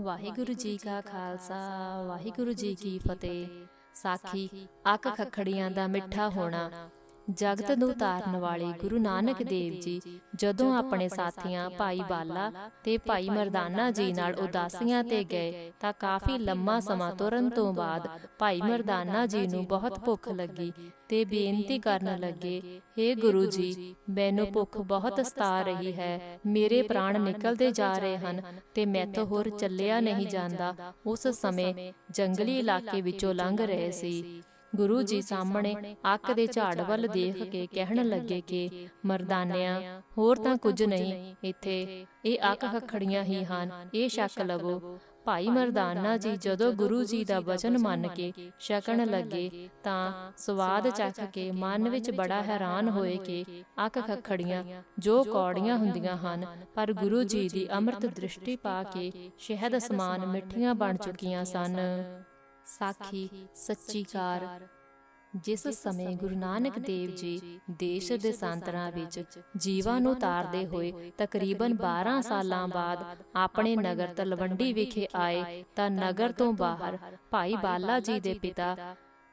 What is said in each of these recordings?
ਵਾਹਿਗੁਰੂ ਜੀ ਕਾ ਖਾਲਸਾ ਵਾਹਿਗੁਰੂ ਜੀ ਕੀ ਫਤਿਹ। ਸਾਖੀ ਅੱਖ ਖਖੜੀਆਂ ਦਾ ਮਿੱਠਾ ਹੋਣਾ ਜਗਤ ਨੂੰ ਤਾਰਨ ਵਾਲੇ ਗੁਰੂ ਨਾਨਕ ਦੇਵ ਜੀ ਜਦੋਂ ਆਪਣੇ ਸਾਥੀਆਂ ਭਾਈ ਬਾਲਾ ਤੇ ਭਾਈ ਮਰਦਾਨਾ ਜੀ ਨਾਲ ਉਦਾਸੀਆਂ ਤੇ ਗਏ ਤਾਂ ਕਾਫੀ ਲੰਮਾ ਸਮਾਂ ਤੁਰਨ ਤੋਂ ਬਾਅਦ ਭਾਈ ਮਰਦਾਨਾ ਜੀ ਨੂੰ ਬਹੁਤ ਭੁੱਖ ਲੱਗੀ ਤੇ ਬੇਨਤੀ ਕਰਨ ਲੱਗੇ हे ਗੁਰੂ ਜੀ ਮੈਨੂੰ ਭੁੱਖ ਬਹੁਤ ਸਤਾ ਰਹੀ ਹੈ ਮੇਰੇ ਪ੍ਰਾਣ ਨਿਕਲਦੇ ਜਾ ਰਹੇ ਹਨ ਤੇ ਮੈਥੋਂ ਹੋਰ ਚੱਲਿਆ ਨਹੀਂ ਜਾਂਦਾ ਉਸ ਸਮੇਂ ਜੰਗਲੀ ਇਲਾਕੇ ਵਿੱਚੋਂ ਲੰਘ ਰਹੇ ਸੀ ਗੁਰੂ ਜੀ ਸਾਹਮਣੇ ਅੱਕ ਦੇ ਝਾੜ ਵੱਲ ਦੇਖ ਕੇ ਕਹਿਣ ਲੱਗੇ ਕਿ ਮਰਦਾਨਿਆਂ ਹੋਰ ਤਾਂ ਕੁਝ ਨਹੀਂ ਇੱਥੇ ਇਹ ਅੱਕ ਖਖੜੀਆਂ ਹੀ ਹਨ ਇਹ ਛਕ ਲਵੋ। ਭਾਈ ਮਰਦਾਨਾ ਜੀ ਜਦੋਂ ਗੁਰੂ ਜੀ ਦਾ ਵਚਨ ਮੰਨ ਕੇ ਛਕਣ ਲੱਗੇ ਤਾਂ ਸਵਾਦ ਚੱਖ ਕੇ ਮਨ ਵਿੱਚ ਬੜਾ ਹੈਰਾਨ ਹੋਏ ਕਿ ਅੱਕ ਖਖੜੀਆਂ ਜੋ ਕੌੜੀਆਂ ਹੁੰਦੀਆਂ ਹਨ ਪਰ ਗੁਰੂ ਜੀ ਦੀ ਅੰਮ੍ਰਿਤ ਦ੍ਰਿਸ਼ਟੀ ਪਾ ਕੇ ਸ਼ਹਿਦ ਸਮਾਨ ਮਿੱਠੀਆਂ ਬਣ ਚੁੱਕੀਆਂ ਸਨ। ਸਾਖੀ ਸੱਚੀ ਕਾਰ ਜਿਸ ਸਮੇਂ ਗੁਰੂ ਨਾਨਕ ਦੇਵ ਜੀ ਦੇਸ਼ ਦੇ ਸੰਤਰਾਂ ਵਿੱਚ ਜੀਵਾਂ ਨੂੰ ਤਾਰਦੇ ਹੋਏ ਤਕਰੀਬਨ 12 ਸਾਲਾਂ ਬਾਅਦ ਆਪਣੇ ਨਗਰ ਤਲਵੰਡੀ ਵਿਖੇ ਆਏ ਤਾਂ ਨਗਰ ਤੋਂ ਬਾਹਰ ਭਾਈ ਬਾਲਾ ਜੀ ਦੇ ਪਿਤਾ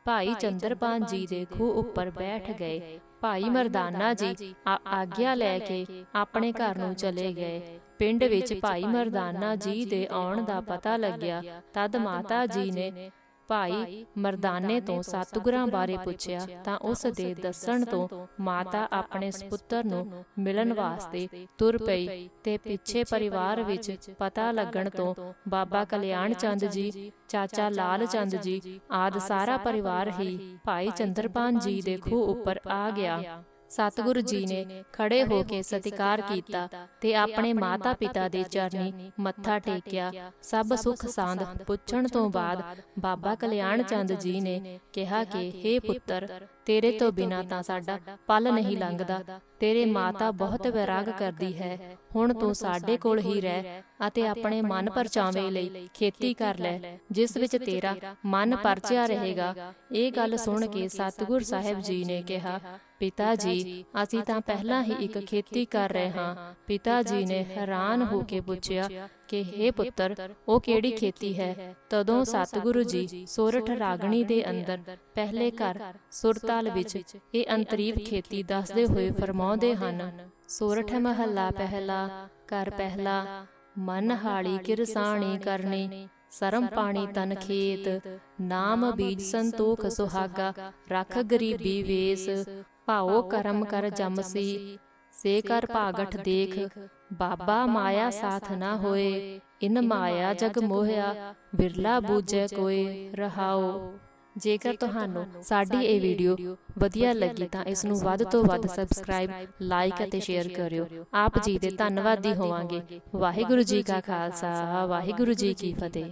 ਭਾਈ ਚੰਦਰਪਾਨ ਜੀ ਦੇ ਖੂਹ ਉੱਪਰ ਬੈਠ ਗਏ। ਭਾਈ ਮਰਦਾਨਾ ਜੀ ਆਗਿਆ ਲੈ ਕੇ ਆਪਣੇ ਘਰ ਨੂੰ ਚਲੇ ਗਏ। ਪਿੰਡ ਵਿੱਚ ਭਾਈ ਮਰਦਾਨਾ ਜੀ ਦੇ ਆਉਣ ਦਾ ਪਤਾ ਲੱਗਿਆ। ਤਦ ਮਾਤਾ ਜੀ ਨੇ ਭਾਈ ਮਰਦਾਨੇ ਤੋਂ ਸਤਿਗੁਰਾਂ ਬਾਰੇ ਪੁੱਛਿਆ ਤਾਂ ਉਸ ਦੇ ਦੱਸਣ ਤੋਂ ਮਾਤਾ ਆਪਣੇ ਸੁਪੁੱਤਰ ਨੂੰ ਮਿਲਣ ਵਾਸਤੇ ਤੁਰ ਪਈ ਤੇ ਪਿੱਛੇ ਪਰਿਵਾਰ ਵਿੱਚ ਪਤਾ ਲੱਗਣ ਤੋਂ ਬਾਬਾ ਕਲਿਆਣ ਚੰਦ ਜੀ ਚਾਚਾ ਲਾਲ ਚੰਦ ਜੀ ਆਦ ਸਾਰਾ ਪਰਿਵਾਰ ਹੀ ਭਾਈ ਚੰਦਰਪਾਨ ਜੀ ਦੇ ਖੂਹ ਉੱਪਰ ਆ ਗਿਆ। ਸਤਿਗੁਰੂ ਜੀ ਨੇ ਖੜੇ ਹੋ ਕੇ ਸਤਿਕਾਰ ਕੀਤਾ ਤੇ ਆਪਣੇ ਮਾਤਾ-ਪਿਤਾ ਦੇ ਚਰਨੀ ਮੱਥਾ ਟੇਕਿਆ। ਸਭ ਸੁਖ ਸਾਂਦ ਪੁੱਛਣ ਤੋਂ ਬਾਅਦ ਬਾਬਾ ਕਲਿਆਣ ਚੰਦ ਜੀ ਨੇ ਕਿਹਾ ਕਿ हे ਪੁੱਤਰ ਤੇਰੇ ਤੋਂ ਬਿਨਾ ਤਾਂ ਸਾਡਾ ਪਲ ਨਹੀਂ ਲੰਘਦਾ। ਤੇਰੇ ਮਾਤਾ ਬਹੁਤ ਵਿਰਾਗ ਕਰਦੀ ਹੈ। ਹੁਣ ਤੂੰ ਸਾਡੇ ਕੋਲ ਹੀ ਰਹਿ ਅਤੇ ਆਪਣੇ ਮਨ ਪਰਚਾਵੇ ਲਈ ਖੇਤੀ ਕਰ ਲੈ। ਜਿਸ ਵਿੱਚ ਤੇਰਾ ਮਨ ਪਰਚਿਆ ਰਹੇਗਾ। ਇਹ ਗੱਲ ਸੁਣ ਕੇ ਸਤਿਗੁਰ ਸਾਹਿਬ ਜੀ ਨੇ ਕਿਹਾ ਪਿਤਾ ਜੀ ਅਸੀਂ ਤਾਂ ਪਹਿਲਾਂ ਹੀ ਇੱਕ ਖੇਤੀ ਕਰ ਰਹੇ ਹਾਂ। ਪਿਤਾ ਜੀ ਨੇ ਹੈਰਾਨ ਹੋ ਕੇ ਪੁੱਛਿਆ ਕਿ हे ਪੁੱਤਰ ਉਹ ਕਿਹੜੀ ਖੇਤੀ ਹੈ? ਤਦੋਂ ਸਤਿਗੁਰੂ ਜੀ ਸੋਰਠ ਰਾਗਣੀ ਦੇ ਅੰਦਰ ਪਹਿਲੇ ਘਰ ਸੁਰਤਾਲ ਵਿੱਚ ਇਹ ਅੰਤਰੀਵ ਖੇਤੀ ਦੱਸਦੇ ਹੋਏ ਫਰਮਾਉਂਦੇ ਹਨ ਸੋਰਠ ਮਹੱਲਾ ਪਹਿਲਾ ਘਰ ਪਹਿਲਾ ਮਨ ਹਾਲੀ ਕਿਰਸਾਣੀ ਕਰਨੀ ਸਰਮ ਪਾਣੀ ਤਨ ਖੇਤ ਨਾਮ ਬੀਜ ਸੰਤੋਖ ਸੁਹਾਗਾ ਰਖ ਗਰੀਬੀ ਵੇਸ ਭਾਉ ਕਰਮ ਕਰ ਜਮਸੀ ਸੇ। ਕਰ ਭਾਗਠ ਦੇਖ। ਬਾਬਾ ਮਾਇਆ ਸਾਥ ਨਾ ਹੋਏ। ਇਨ ਮਾਇਆ ਜਗ ਮੋਹਿਆ। ਵਿਰਲਾ ਬੂਝੈ ਕੋਈ ਰਹਾਓ। ਜੇਕਰ ਤੁਹਾਨੂੰ ਸਾਡੀ ਇਹ ਵੀਡੀਓ ਵਧੀਆ ਲੱਗੀ ਤਾਂ ਇਸ ਨੂੰ ਵੱਧ ਤੋਂ ਵੱਧ ਸਬਸਕ੍ਰਾਈਬ ਲਾਈਕ ਅਤੇ ਸ਼ੇਅਰ ਕਰਿਓ। ਆਪ ਜੀ ਦੇ ਧੰਨਵਾਦੀ ਹੋਵਾਂਗੇ। ਵਾਹਿਗੁਰੂ ਜੀ ਕਾ ਖਾਲਸਾ ਵਾਹਿਗੁਰੂ ਜੀ ਕੀ ਫਤਿਹ।